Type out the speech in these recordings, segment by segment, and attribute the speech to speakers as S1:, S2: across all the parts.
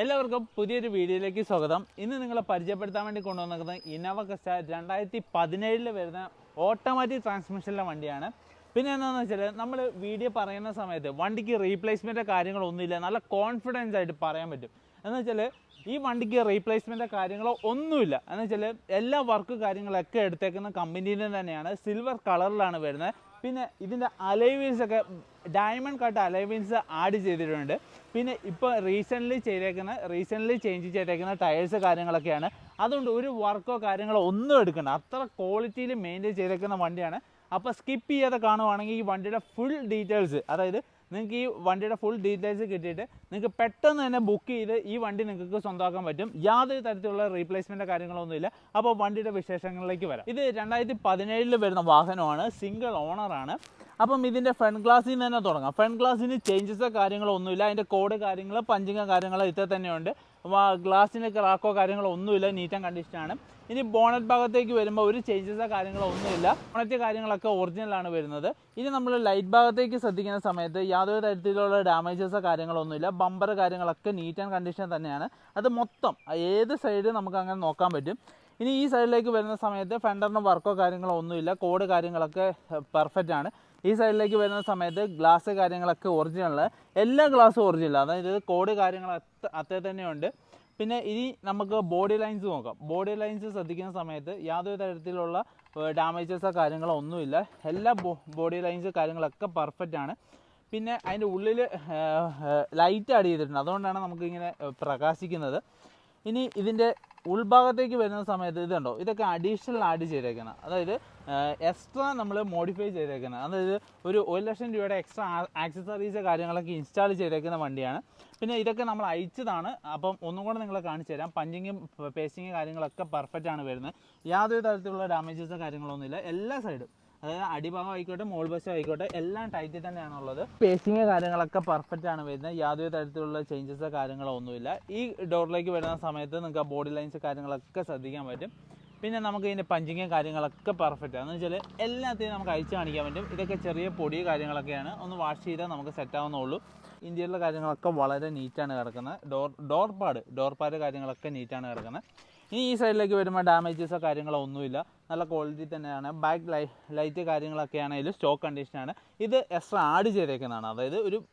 S1: എല്ലാവർക്കും പുതിയൊരു വീഡിയോയിലേക്ക് സ്വാഗതം. ഇന്ന് നിങ്ങളെ പരിചയപ്പെടുത്താൻ വേണ്ടി കൊണ്ടുവന്നിരിക്കുന്നത് ഇന്നോവ ക്രിസ്റ്റ രണ്ടായിരത്തി പതിനേഴിൽ വരുന്ന ഓട്ടോമാറ്റിക് ട്രാൻസ്മിഷനിലെ വണ്ടിയാണ്. പിന്നെ എന്താണെന്ന് വെച്ചാൽ നമ്മൾ വീഡിയോ പറയുന്ന സമയത്ത് വണ്ടിക്ക് റീപ്ലേസ്മെന്റ് കാര്യങ്ങളൊന്നുമില്ല. നല്ല കോൺഫിഡൻസ് ആയിട്ട് പറയാൻ പറ്റും. എന്ന് വെച്ചാൽ ഈ വണ്ടിക്ക് റീപ്ലേസ്മെന്റ് കാര്യങ്ങളോ ഒന്നുമില്ല. എന്ന് വെച്ചാൽ എല്ലാ വർക്ക് കാര്യങ്ങളൊക്കെ എടുത്തേക്കുന്ന കമ്പനിയിൽ തന്നെയാണ്. സിൽവർ കളറിലാണ് വരുന്നത്. പിന്നെ ഇതിന്റെ അലൈവീൽസ് ഒക്കെ ഡയമണ്ട് കട്ട് അലൈവീൽസ് ആഡ് ചെയ്തിട്ടുണ്ട്. പിന്നെ ഇപ്പോൾ റീസെന്റ്ലി ചെയ്തേക്കുന്ന റീസെന്റ്ലി ചേഞ്ച് ചെയ്തേക്കുന്ന ടയേഴ്സ് കാര്യങ്ങളൊക്കെയാണ്. അതുകൊണ്ട് ഒരു വർക്കോ കാര്യങ്ങളോ ഒന്നും എടുക്കണ്ട. അത്ര ക്വാളിറ്റിയിൽ മെയിന്റെയിൻ ചെയ്തേക്കുന്ന വണ്ടിയാണ്. അപ്പോൾ സ്കിപ്പ് ചെയ്യാതെ കാണുവാണെങ്കിൽ ഈ വണ്ടിയുടെ ഫുൾ ഡീറ്റെയിൽസ് അതായത് നിങ്ങൾക്ക് ഈ വണ്ടിയുടെ ഫുൾ ഡീറ്റെയിൽസ് കിട്ടിയിട്ട് നിങ്ങൾക്ക് പെട്ടെന്ന് തന്നെ ബുക്ക് ചെയ്ത് ഈ വണ്ടി നിങ്ങൾക്ക് സ്വന്തമാക്കാൻ പറ്റും. യാതൊരു തരത്തിലുള്ള റീപ്ലേസ്മെന്റ് കാര്യങ്ങളൊന്നുമില്ല. അപ്പോൾ വണ്ടിയുടെ വിശേഷങ്ങളിലേക്ക് വരാം. ഇത് രണ്ടായിരത്തി പതിനേഴിൽ വരുന്ന വാഹനമാണ്. സിംഗിൾ ഓണറാണ് അപ്പം ഇതിന്റെ ഫ്രണ്ട് ഗ്ലാസ്സിൽ നിന്ന് തന്നെ തുടങ്ങാം. ഫ്രണ്ട് ഗ്ലാസ്സിന് ചേഞ്ചസോ കാര്യങ്ങളോ ഒന്നുമില്ല അതിന്റെ കോഡ് കാര്യങ്ങൾ പഞ്ചിങ്ങോ കാര്യങ്ങളോ ഇത്ര തന്നെയുണ്ട്. ഗ്ലാസ്സിന് ക്രാക്കോ കാര്യങ്ങളോ ഒന്നുമില്ല നീറ്റ് ആൻഡ് കണ്ടീഷനാണ് ഇനി ബോണറ്റ് ഭാഗത്തേക്ക് വരുമ്പോൾ ഒരു ചേഞ്ചസോ കാര്യങ്ങളോ ഒന്നുമില്ല. ബോണറ്റ് കാര്യങ്ങളൊക്കെ ഒറിജിനലാണ് വരുന്നത്. ഇനി നമ്മൾ ലൈറ്റ് ഭാഗത്തേക്ക് ശ്രദ്ധിക്കുന്ന സമയത്ത് യാതൊരു തരത്തിലുള്ള ഡാമേജസോ കാര്യങ്ങളോ ഒന്നുമില്ല. ബമ്പർ കാര്യങ്ങളൊക്കെ നീറ്റ് ആൻഡ് കണ്ടീഷൻ തന്നെയാണ്. അത് മൊത്തം ഏത് സൈഡ് നമുക്ക് അങ്ങനെ നോക്കാൻ പറ്റും. ഇനി ഈ സൈഡിലേക്ക് വരുന്ന സമയത്ത് ഫെൻഡറിന് വർക്കോ കാര്യങ്ങളോ ഒന്നുമില്ല. കോഡ് കാര്യങ്ങളൊക്കെ പെർഫെക്റ്റ് ആണ്. ഈ സൈഡിലേക്ക് വരുന്ന സമയത്ത് ഗ്ലാസ് കാര്യങ്ങളൊക്കെ ഒറിജിനൽ എല്ലാ ഗ്ലാസ്സും ഒറിജിനൽ അതായത് കോഡ് കാര്യങ്ങൾ അത്ര തന്നെയുണ്ട്. പിന്നെ ഇനി നമുക്ക് ബോഡി ലൈൻസ് നോക്കാം. ബോഡി ലൈൻസ് ശ്രദ്ധിക്കുന്ന സമയത്ത് യാതൊരു തരത്തിലുള്ള ഡാമേജസോ കാര്യങ്ങളോ ഒന്നുമില്ല. എല്ലാ ബോഡി ലൈൻസ് കാര്യങ്ങളൊക്കെ പെർഫെക്റ്റ് ആണ്. പിന്നെ അതിന്റെ ഉള്ളിൽ ലൈറ്റ് ആഡ് ചെയ്തിട്ടുണ്ട്. അതുകൊണ്ടാണ് നമുക്കിങ്ങനെ പ്രകാശിക്കുന്നത്. ഇനി ഇതിന്റെ ഉൾഭാഗത്തേക്ക് വരുന്ന സമയത്ത് ഇതുണ്ടോ? ഇതൊക്കെ അഡീഷണൽ ആഡ് ചെയ്തേക്കണം. അതായത് എക്സ്ട്രാ നമ്മൾ മോഡിഫൈ ചെയ്തേക്കുന്നത് അതായത് ഒരു ഒരു ലക്ഷം രൂപയുടെ എക്സ്ട്രാ ആക്സസറീസ് കാര്യങ്ങളൊക്കെ ഇൻസ്റ്റാൾ ചെയ്തേക്കുന്ന വണ്ടിയാണ്. പിന്നെ ഇതൊക്കെ നമ്മൾ അയച്ചതാണ്. അപ്പം ഒന്നും കൂടെ നിങ്ങളെ കാണിച്ചു തരാം. പഞ്ചിങ്ങും പേസ്റ്റിങ്ങും കാര്യങ്ങളൊക്കെ പെർഫെക്റ്റ് ആണ് വരുന്നത്. യാതൊരു തരത്തിലുള്ള ഡാമേജസ് കാര്യങ്ങളൊന്നുമില്ല. എല്ലാ സൈഡും അതായത് അടിഭാഗം ആയിക്കോട്ടെ മോൾ ബസ് ആയിക്കോട്ടെ എല്ലാം ടൈറ്റിൽ തന്നെയാണുള്ളത്. പേസിങ് കാര്യങ്ങളൊക്കെ പെർഫെക്റ്റ് ആണ് വരുന്നത്. യാതൊരു തരത്തിലുള്ള ചേഞ്ചസോ കാര്യങ്ങളോ ഒന്നുമില്ല. ഈ ഡോറിലേക്ക് വരുന്ന സമയത്ത് നിങ്ങൾക്ക് ബോഡി ലൈൻസ് കാര്യങ്ങളൊക്കെ ശ്രദ്ധിക്കാൻ പറ്റും. പിന്നെ നമുക്ക് ഇതിന്റെ പഞ്ചിങ് കാര്യങ്ങളൊക്കെ പെർഫെക്റ്റ് ആണ്. എന്ന് വെച്ചാൽ എല്ലാത്തിനും നമുക്ക് അയച്ചു കാണിക്കാൻ പറ്റും. ഇതൊക്കെ ചെറിയ പൊടി കാര്യങ്ങളൊക്കെയാണ്. ഒന്ന് വാഷ് ചെയ്താൽ നമുക്ക് സെറ്റ് ആവുന്നുള്ളൂ. ഇന്ത്യയിലെ കാര്യങ്ങളൊക്കെ വളരെ നീറ്റാണ് കിടക്കുന്നത്. Door door pad door pad കാര്യങ്ങളൊക്കെ നീറ്റാണ് കിടക്കുന്നത്. ഇനി ഈ സൈഡിലേക്ക് വരുമ്പോൾ ഡാമേജസോ കാര്യങ്ങളോ ഒന്നുമില്ല. നല്ല ക്വാളിറ്റി തന്നെയാണ്. ബാക്ക് ലൈ ലൈറ്റ് കാര്യങ്ങളൊക്കെ ആണെങ്കിലും സ്റ്റോക്ക് കണ്ടീഷനാണ് ഇത് എക്സ്ട്രാ ആഡ് ചെയ്തേക്കുന്നതാണ്. അതായത് ഒരു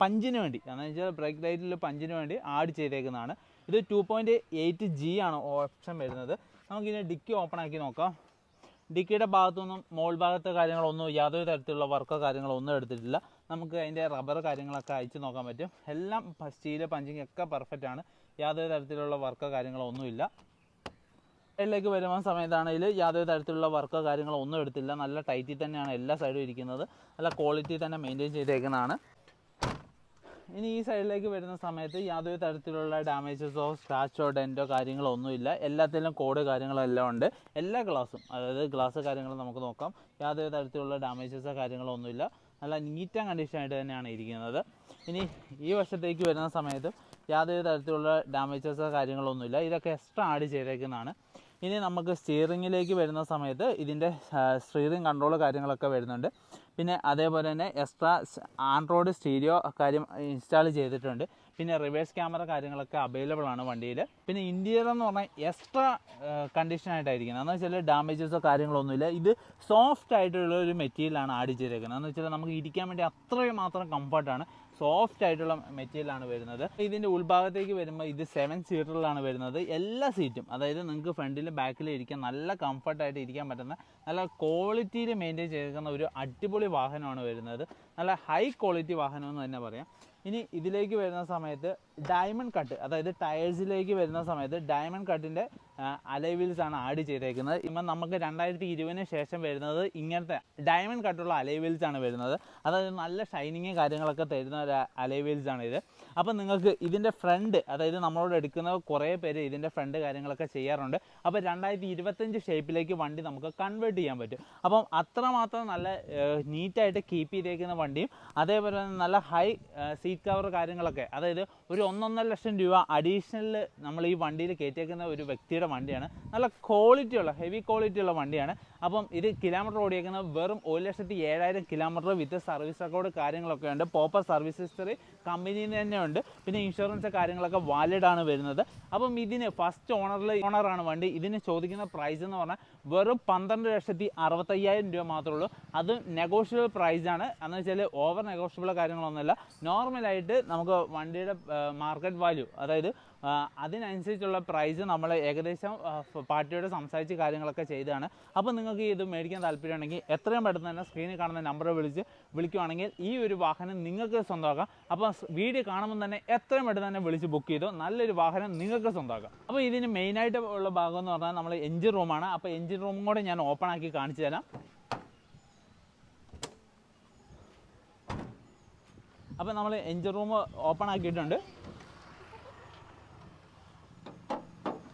S1: പഞ്ചിന് വേണ്ടി. എന്ന് വെച്ചാൽ ബ്രേക്ക് ലൈറ്റിൽ പഞ്ചിന് വേണ്ടി ആഡ് ചെയ്തേക്കുന്നതാണ്. ഇത് ടു പോയിന്റ് എയ്റ്റ് ജി ആണ് ഓപ്ഷൻ വരുന്നത്. നമുക്കിനി ഡിക്കി ഓപ്പൺ ആക്കി നോക്കാം. ഡിക്കിയുടെ ഭാഗത്തൊന്നും മോൾ ഭാഗത്തെ കാര്യങ്ങളൊന്നും യാതൊരു തരത്തിലുള്ള വർക്കോ കാര്യങ്ങളോ ഒന്നും എടുത്തിട്ടില്ല. നമുക്ക് അതിന്റെ റബ്ബർ കാര്യങ്ങളൊക്കെ അയച്ചു നോക്കാൻ പറ്റും. എല്ലാം സ്റ്റീൽ പഞ്ചിങ് ഒക്കെ പെർഫെക്റ്റ് ആണ്. യാതൊരു തരത്തിലുള്ള വർക്കോ കാര്യങ്ങളോ ഒന്നുമില്ല. സൈഡിലേക്ക് വരുന്ന സമയത്താണെങ്കിൽ യാതൊരു തരത്തിലുള്ള വർക്കോ കാര്യങ്ങളോ ഒന്നും എടുത്തില്ല. നല്ല ടൈറ്റിൽ തന്നെയാണ് എല്ലാ സൈഡും ഇരിക്കുന്നത്. നല്ല ക്വാളിറ്റി തന്നെ മെയിന്റെയിൻ ചെയ്തേക്കുന്നതാണ്. ഇനി ഈ സൈഡിലേക്ക് വരുന്ന സമയത്ത് യാതൊരു തരത്തിലുള്ള ഡാമേജസോ സ്ക്രാച്ചോ ഡെന്റോ കാര്യങ്ങളോ ഒന്നുമില്ല എല്ലാത്തിലും കോഡ് കാര്യങ്ങളോ എല്ലാം ഉണ്ട്. എല്ലാ ഗ്ലാസും അതായത് ഗ്ലാസ് കാര്യങ്ങളും നമുക്ക് നോക്കാം. യാതൊരു തരത്തിലുള്ള ഡാമേജസോ കാര്യങ്ങളോ ഒന്നുമില്ല നല്ല നീറ്റ് ആൻഡ് കണ്ടീഷൻ ആയിട്ട് തന്നെയാണ് ഇരിക്കുന്നത്. ഇനി ഈ വശത്തേക്ക് വരുന്ന സമയത്ത് യാതൊരു തരത്തിലുള്ള ഡാമേജസോ കാര്യങ്ങളോ ഒന്നുമില്ല ഇതൊക്കെ എക്സ്ട്രാ ആഡ് ചെയ്തേക്കുന്നതാണ്. ഇനി നമുക്ക് സ്റ്റിയറിങ്ങിലേക്ക് വരുന്ന സമയത്ത് ഇതിന്റെ സ്റ്റിയറിംഗ് കൺട്രോൾ കാര്യങ്ങളൊക്കെ വരുന്നുണ്ട്. പിന്നെ അതേപോലെ തന്നെ എക്സ്ട്രാ ആൻഡ്രോയിഡ് സ്റ്റീരിയോ കാര്യം ഇൻസ്റ്റാൾ ചെയ്തിട്ടുണ്ട്. പിന്നെ റിവേഴ്സ് ക്യാമറ കാര്യങ്ങളൊക്കെ അവൈലബിൾ ആണ് വണ്ടിയിൽ പിന്നെ ഇന്ത്യയിൽ എന്ന് പറഞ്ഞാൽ എക്സ്ട്രാ കണ്ടീഷൻ ആയിട്ടായിരിക്കുന്നത്. എന്ന് വെച്ചാൽ ഡാമേജസോ കാര്യങ്ങളൊന്നുമില്ല. ഇത് സോഫ്റ്റ് ആയിട്ടുള്ള ഒരു മെറ്റീരിയലാണ് ആഡ് ചെയ്തേക്കുന്നത്. എന്ന് വെച്ചാൽ നമുക്ക് ഇരിക്കാൻ വേണ്ടി അത്രയും മാത്രം കംഫർട്ടാണ് സോഫ്റ്റ് ആയിട്ടുള്ള മെറ്റീരിയലാണ് വരുന്നത്. ഇതിന്റെ ഉൾഭാഗത്തേക്ക് വരുമ്പോൾ ഇത് സെവൻ സീറ്ററിലാണ് വരുന്നത്. എല്ലാ സീറ്റും അതായത് നിങ്ങൾക്ക് ഫ്രണ്ടിലും ബാക്കിലും ഇരിക്കാൻ നല്ല കംഫർട്ടായിട്ട് ഇരിക്കാൻ പറ്റുന്ന നല്ല ക്വാളിറ്റിയിൽ മെയിന്റെയിൻ ചെയ്തിരിക്കുന്ന ഒരു അടിപൊളി വാഹനമാണ് വരുന്നത്. നല്ല ഹൈ ക്വാളിറ്റി വാഹനം എന്ന് തന്നെ പറയാം. ഇനി ഇതിലേക്ക് വരുന്ന സമയത്ത് ഡയമണ്ട് കട്ട് അതായത് ടയേഴ്സിലേക്ക് വരുന്ന സമയത്ത് ഡയമണ്ട് കട്ടിന്റെ അലൈവിൽസ് ആണ് ആഡ് ചെയ്തേക്കുന്നത്. ഇപ്പം നമുക്ക് രണ്ടായിരത്തി ഇരുപതിന് ശേഷം വരുന്നത് ഇങ്ങനത്തെ ഡയമണ്ട് കട്ടുള്ള അലൈവിൽസ് ആണ് വരുന്നത്. അതായത് നല്ല ഷൈനിങ് കാര്യങ്ങളൊക്കെ തരുന്ന ഒരു അലൈവിൽസ് ആണ് ഇത്. അപ്പം നിങ്ങൾക്ക് ഇതിന്റെ ഫ്രണ്ട് അതായത് നമ്മളോട് എടുക്കുന്ന കുറേ പേര് ഇതിന്റെ ഫ്രണ്ട് കാര്യങ്ങളൊക്കെ ചെയ്യാറുണ്ട്. അപ്പോൾ രണ്ടായിരത്തി ഇരുപത്തഞ്ച് ഷേപ്പിലേക്ക് വണ്ടി നമുക്ക് കൺവേർട്ട് ചെയ്യാൻ പറ്റും. അപ്പം അത്രമാത്രം നല്ല നീറ്റായിട്ട് കീപ്പ് ചെയ്തേക്കുന്ന വണ്ടിയും അതേപോലെ നല്ല ഹൈ സീറ്റ് കവർ കാര്യങ്ങളൊക്കെ അതായത് ഒരു ഒന്നൊന്നര ലക്ഷം രൂപ അഡീഷണൽ നമ്മൾ ഈ വണ്ടിയിൽ കയറ്റിയേക്കുന്ന ഒരു വ്യക്തിയുടെ വണ്ടിയാണ്. നല്ല ക്വാളിറ്റിയുള്ള ഹെവി ക്വാളിറ്റി ഉള്ള വണ്ടിയാണ്. അപ്പം ഇത് കിലോമീറ്റർ ഓടിയേക്കുന്നത് വെറും ഒരു ലക്ഷത്തി ഏഴായിരം കിലോമീറ്റർ വിത്ത് സർവീസ് റെക്കോർഡ് കാര്യങ്ങളൊക്കെ ഉണ്ട്. പോപ്പർ സർവീസ് ഹിസ്റ്ററി കമ്പനിയിൽ തന്നെ ഉണ്ട്. പിന്നെ ഇൻഷുറൻസ് കാര്യങ്ങളൊക്കെ വാലിഡ് ആണ് വരുന്നത്. അപ്പം ഇതിന് ഫസ്റ്റ് ഓണറിൽ ഓണറാണ് വണ്ടി. ഇതിന് ചോദിക്കുന്ന പ്രൈസ് എന്ന് പറഞ്ഞാൽ വെറും പന്ത്രണ്ട് ലക്ഷത്തി അറുപത്തയ്യായിരം രൂപ മാത്രമേ ഉള്ളൂ. അത് നെഗോഷ്യബിൾ പ്രൈസാണ് എന്ന് വെച്ചാൽ ഓവർ നെഗോഷ്യബിൾ കാര്യങ്ങളൊന്നുമല്ല. നോർമലായിട്ട് നമുക്ക് വണ്ടിയുടെ മാർക്കറ്റ് വാല്യൂ അതായത് അതിനനുസരിച്ചുള്ള പ്രൈസ് നമ്മൾ ഏകദേശം പാർട്ടിയോട് സംസാരിച്ച് കാര്യങ്ങളൊക്കെ ചെയ്തതാണ് അപ്പോൾ നിങ്ങൾക്ക് ഇത് മേടിക്കാൻ താല്പര്യമുണ്ടെങ്കിൽ എത്രയും പെട്ടെന്ന് തന്നെ സ്ക്രീനിൽ കാണുന്ന നമ്പർ വിളിച്ച് വിളിക്കുവാണെങ്കിൽ ഈ ഒരു വാഹനം നിങ്ങൾക്ക് സ്വന്തമാക്കാം. അപ്പോൾ വീഡിയോ കാണുമ്പോൾ തന്നെ എത്രയും പെട്ടെന്ന് തന്നെ വിളിച്ച് ബുക്ക് ചെയ്തു നല്ലൊരു വാഹനം നിങ്ങൾക്ക് സ്വന്തമാക്കാം. അപ്പോൾ ഇതിന് മെയിനായിട്ട് ഉള്ള ഭാഗം എന്ന് പറഞ്ഞാൽ നമ്മൾ എഞ്ചിൻ റൂമാണ് അപ്പോൾ എഞ്ചിൻ റൂമും കൂടെ ഞാൻ ഓപ്പൺ ആക്കി കാണിച്ചു തരാം. അപ്പോൾ നമ്മൾ എഞ്ചിൻ റൂം ഓപ്പൺ ആക്കിയിട്ടുണ്ട്.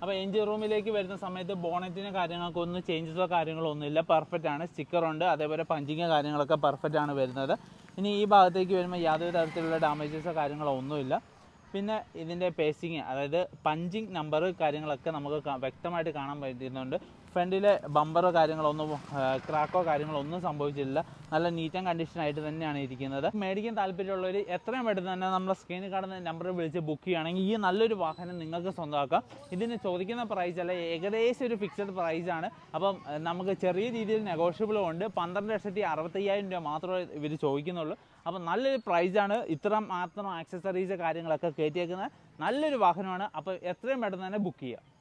S1: അപ്പോൾ എഞ്ചിൻ റൂമിലേക്ക് വരുന്ന സമയത്ത് ബോണറ്റിന് കാര്യങ്ങൾക്ക് ഒന്നും ചേഞ്ചസോ കാര്യങ്ങളോ ഒന്നുമില്ല. പെർഫെക്റ്റ് ആണ്. സ്റ്റിക്കറുണ്ട് അതേപോലെ പഞ്ചിങ് കാര്യങ്ങളൊക്കെ പെർഫെക്റ്റ് ആണ് വരുന്നത്. ഇനി ഈ ഭാഗത്തേക്ക് വരുമ്പോൾ യാതൊരു തരത്തിലുള്ള ഡാമേജസോ കാര്യങ്ങളോ ഒന്നുമില്ല. പിന്നെ ഇതിന്റെ പേസിങ് അതായത് പഞ്ചിങ് നമ്പർ കാര്യങ്ങളൊക്കെ നമുക്ക് വ്യക്തമായിട്ട് കാണാൻ പറ്റുന്നുണ്ട്. ഫ്രണ്ടിലെ ബമ്പറോ കാര്യങ്ങളൊന്നും ക്രാക്കോ കാര്യങ്ങളോ ഒന്നും സംഭവിച്ചിട്ടില്ല. നല്ല നീറ്റ് ആൻഡ് കണ്ടീഷൻ ആയിട്ട് തന്നെയാണ് ഇരിക്കുന്നത്. മേടിക്കാൻ താല്പര്യമുള്ളവർ എത്രയും പെട്ടെന്ന് തന്നെ നമ്മുടെ സ്ക്രീനിൽ കാണുന്ന നമ്പർ വിളിച്ച് ബുക്ക് ചെയ്യുകയാണെങ്കിൽ ഈ നല്ലൊരു വാഹനം നിങ്ങൾക്ക് സ്വന്തമാക്കാം. ഇതിന് ചോദിക്കുന്ന പ്രൈസ് അല്ല ഏകദേശം ഒരു ഫിക്സഡ് പ്രൈസ് ആണ്. അപ്പം നമുക്ക് ചെറിയ രീതിയിൽ നെഗോഷ്യബിളും ഉണ്ട്. പന്ത്രണ്ട് ലക്ഷത്തി അറുപത്തയ്യായിരം രൂപ മാത്രമേ ഇവർ ചോദിക്കുന്നുള്ളൂ. അപ്പം നല്ലൊരു പ്രൈസാണ് ഇത്ര മാത്രം ആക്സസറീസ് കാര്യങ്ങളൊക്കെ കയറ്റിയേക്കുന്നത് നല്ലൊരു വാഹനമാണ്. അപ്പോൾ എത്രയും പെട്ടെന്ന് തന്നെ ബുക്ക് ചെയ്യുക